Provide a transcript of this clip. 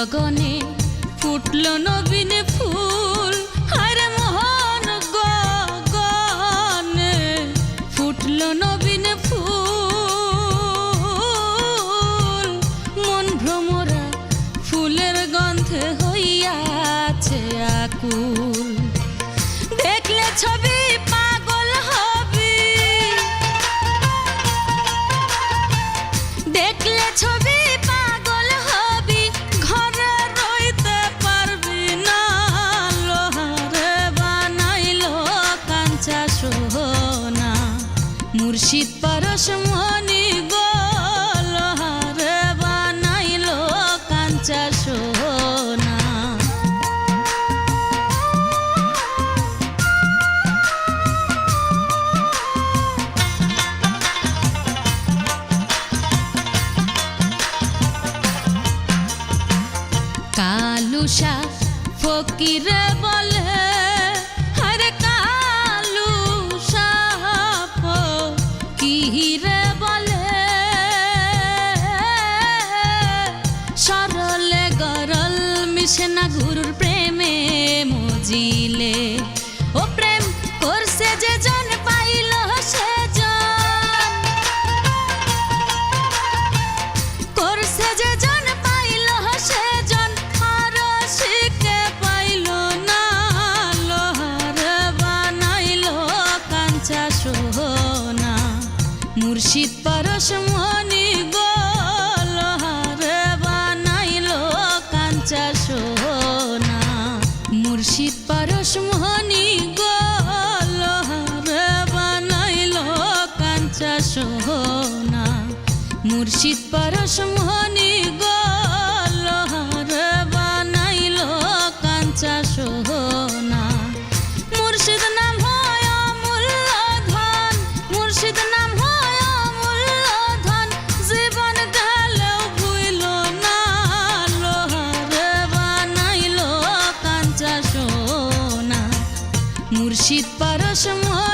গগনে ফুটল নবীন ফুল। হরে মোহন গগনে ফুটল নবীন ফুল। মন ভ্রমরা ফুলের গন্ধে হইয়াছে আকুল। দেখলে ছবি পাগল হবি। দেখলে ছবি মুর্শিদ পরশ মনি গো লোহারে বানাইলো কাঞ্চা সোনা। কালুষা ফকিরে বলে না গুরুর প্রেমে মজিলে। ও প্রেম করছে যে জন, পাইল সে জন। করছে যে জন, পাইল সে জন, আর শিখে পাইল না, লোহার বানাইল কাঞ্চা সোনা। মুর্শিদ পরশ মনি মুর্শিদ পরশ গ গো বানাইল কাঞ্চা সোনা। মুর্শিদ পরশ মোহনী și paraș mă